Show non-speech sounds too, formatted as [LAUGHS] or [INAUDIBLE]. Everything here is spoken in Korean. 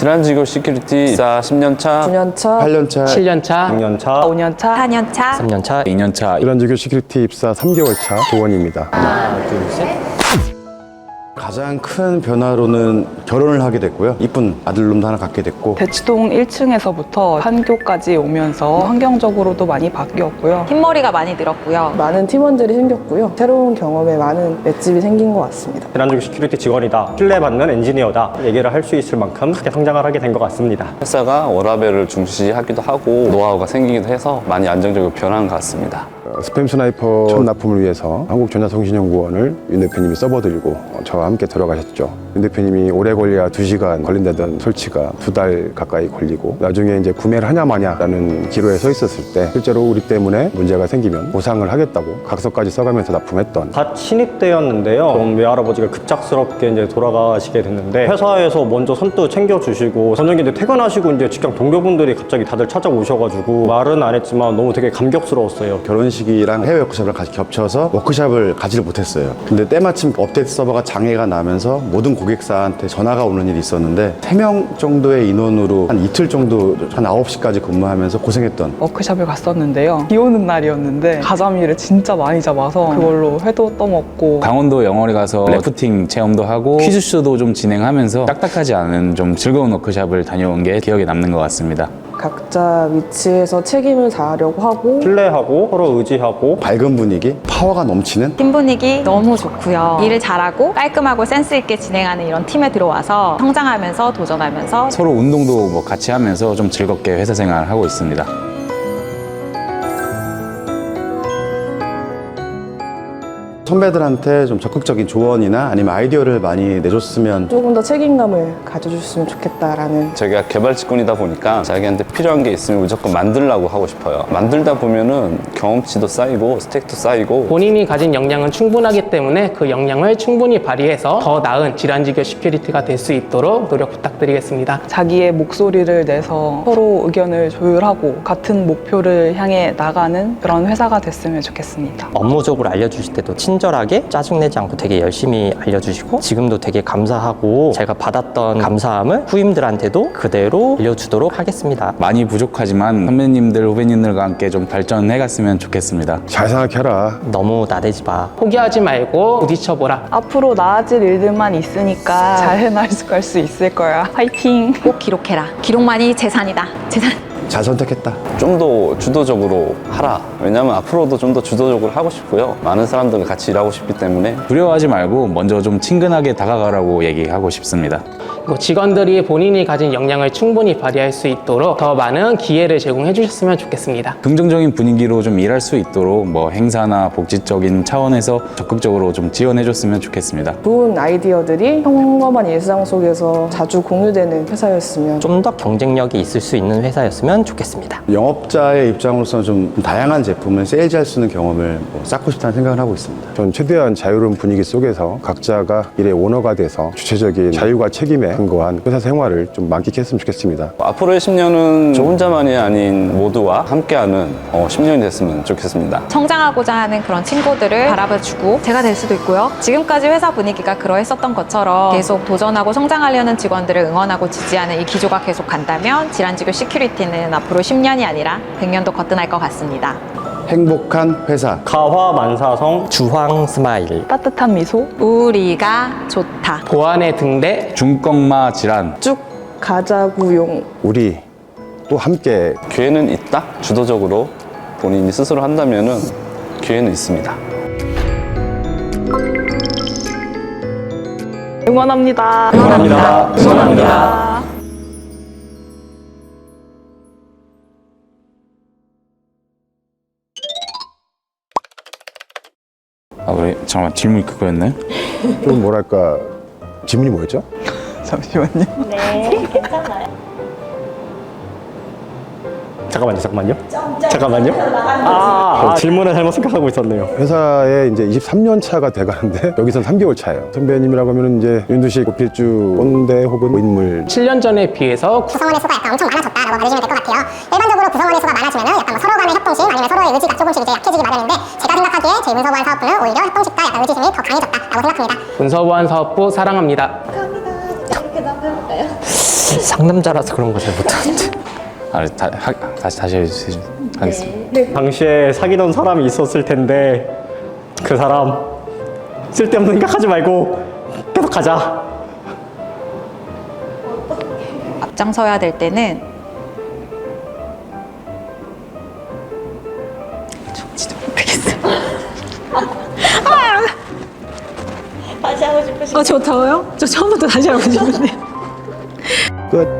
지난지교 시큐리티 입사 10년차. 9년차. 8년차. 7년차, 6년차, 5년차. 4년차. 3년차, 2년차 이란주교 시큐리티 입사 3개월 차 도원입니다. 가장 큰 변화로는 결혼을 하게 됐고요. 이쁜 아들놈도 하나 갖게 됐고 대치동 1층에서부터 판교까지 오면서 환경적으로도 많이 바뀌었고요. 흰머리가 많이 늘었고요. 많은 팀원들이 생겼고요. 새로운 경험에 많은 맷집이 생긴 것 같습니다. 대란주교 시큐리티 직원이다, 신뢰받는 엔지니어다 얘기를 할 수 있을 만큼 크게 성장을 하게 된 것 같습니다. 회사가 워라밸을 중시하기도 하고 노하우가 생기기도 해서 많이 안정적으로 변한 것 같습니다. 어, 스팸 스나이퍼 첫 납품을 위해서 한국전자통신연구원을 윤 대표님이 서버들고 어, 저와 함께 들어가셨죠. 윤 대표님이 오래 걸려야 두시간 걸린다던 설치가 두 달 가까이 걸리고 나중에 이제 구매를 하냐 마냐라는 기로에 서 있었을 때 실제로 우리 때문에 문제가 생기면 보상을 하겠다고 각서까지 써가면서 납품했던 갓 신입 때였는데요. 좀 외할아버지가 급작스럽게 이제 돌아가시게 됐는데 회사에서 먼저 선뜻 챙겨주시고 저녁에 이제 퇴근하시고 이제 직장 동료분들이 갑자기 다들 찾아오셔가지고 말은 안 했지만 너무 되게 감격스러웠어요. 결혼식이 랑 해외 워크숍을 같이 겹쳐서 워크숍을 가지를 못했어요. 근데 때마침 업데이트 서버가 장애가 나면서 모든 고객사한테 전화가 오는 일이 있었는데 3명 정도의 인원으로 한 이틀 정도 한 9시까지 근무하면서 고생했던 워크숍을 갔었는데요. 비 오는 날이었는데 가자미를 진짜 많이 잡아서 그걸로 회도 떠먹고 강원도 영월에 가서 래프팅 체험도 하고 퀴즈쇼도 좀 진행하면서 딱딱하지 않은 좀 즐거운 워크샵을 다녀온 게 기억에 남는 것 같습니다. 각자 위치에서 책임을 다하려고 하고 신뢰하고 서로 의지하고 밝은 분위기, 파워가 넘치는 팀 분위기 너무 좋고요. 일을 잘하고 깔끔하고 센스 있게 진행하는 이런 팀에 들어와서 성장하면서 도전하면서 서로 운동도 뭐 같이 하면서 좀 즐겁게 회사 생활을 하고 있습니다. 선배들한테 좀 적극적인 조언이나 아니면 아이디어를 많이 내줬으면 조금 더 책임감을 가져줬으면 좋겠다라는 제가 개발 직군이다 보니까 자기한테 필요한 게 있으면 무조건 만들라고 하고 싶어요. 만들다 보면은 경험치도 쌓이고 스택도 쌓이고 본인이 가진 역량은 충분하기 때문에 그 역량을 충분히 발휘해서 더 나은 질환지교 시큐리티가 될 수 있도록 노력 부탁드리겠습니다. 자기의 목소리를 내서 서로 의견을 조율하고 같은 목표를 향해 나가는 그런 회사가 됐으면 좋겠습니다. 업무적으로 알려주실 때도 친절 하게 짜증내지 않고 되게 열심히 알려주시고 지금도 되게 감사하고 제가 받았던 감사함을 후임들한테도 그대로 알려주도록 하겠습니다. 많이 부족하지만 선배님들, 후배님들과 함께 좀 발전해 갔으면 좋겠습니다. 잘 생각해라. 너무 나대지 마. 포기하지 말고 부딪혀보라. 앞으로 나아질 일들만 있으니까 잘 해나갈 수 있을 거야. 화이팅! 꼭 기록해라. 기록만이 재산이다. 재산. 잘 선택했다. 좀 더 주도적으로 하라. 왜냐면 앞으로도 좀 더 주도적으로 하고 싶고요. 많은 사람들과 같이 일하고 싶기 때문에 두려워하지 말고 먼저 좀 친근하게 다가가라고 얘기하고 싶습니다. 그리고 직원들이 본인이 가진 역량을 충분히 발휘할 수 있도록 더 많은 기회를 제공해 주셨으면 좋겠습니다. 긍정적인 분위기로 좀 일할 수 있도록 뭐 행사나 복지적인 차원에서 적극적으로 좀 지원해 줬으면 좋겠습니다. 좋은 아이디어들이 평범한 일상 속에서 자주 공유되는 회사였으면 좀 더 경쟁력이 있을 수 있는 회사였으면 좋겠습니다. 영업자의 입장으로서는 좀 다양한 제품을 세일즈할 수 있는 경험을 뭐 쌓고 싶다는 생각을 하고 있습니다. 전 최대한 자유로운 분위기 속에서 각자가 일의 오너가 돼서 주체적인 자유와 책임에 근거한 회사 생활을 좀 만끽했으면 좋겠습니다. 앞으로의 10년은 저 혼자만이 아닌 모두와 함께하는 어, 10년이 됐으면 좋겠습니다. 성장하고자 하는 그런 친구들을 바라봐주고 제가 될 수도 있고요. 지금까지 회사 분위기가 그러했었던 것처럼 계속 도전하고 성장하려는 직원들을 응원하고 지지하는 이 기조가 계속 간다면 질환지교 시큐리티는 앞으로 10년이 아니라 100년도 거뜬할 것 같습니다. 행복한 회사. 가화만사성 주황 스마일. 따뜻한 미소 우리가 좋다. 보안의 등대, 중꺾마 질환 쭉 가자구용 우리 또 함께 기회는 있다. 주도적으로 본인이 스스로 한다면은 기회는 있습니다. 응원합니다. 응원합니다. 응원합니다. 아 그래 잠깐만 질문이 그거였네. 좀 뭐랄까 질문이 뭐였죠? 잠시만요. 잠깐만요, 잠깐만요. 잠깐만요. 아, 아, 질문을 잘못 생각하고 있었네요. 회사에 이제 23년 차가 돼가는데 [LAUGHS] 여기선 3개월 차예요. 선배님이라고 하면 이제 윤두식 고필주 꼰대 혹은 인물 7년 전에 비해서 구성원의 수가 약간 엄청 많아졌다라고 봐주시면 될 것 같아요. 일반적으로 구성원의 수가 많아지면 약간 뭐 서로 간의 협동심 아니면 서로의 의지가 조금씩 이제 약해지기 마련인데 제가 생각하기에 저희 문서보안 사업부는 오히려 협동심과 약간 의지심이 더 강해졌다라고 생각합니다. 문서보안 사업부 사랑합니다. [LAUGHS] 상남자라서 그런 거 잘 못하는데. 아, 다, 하, 다시 다시. 하겠습니다. 당시에 사귀던 사람이 있었을 텐데 그 사람 쓸데없는 생각하지 말고 계속 가자. 앞장서야 될 때는 저 진짜 모르겠어요. 아, 저 더워요? 저 처음부터 다시 하고 싶은데. 끝.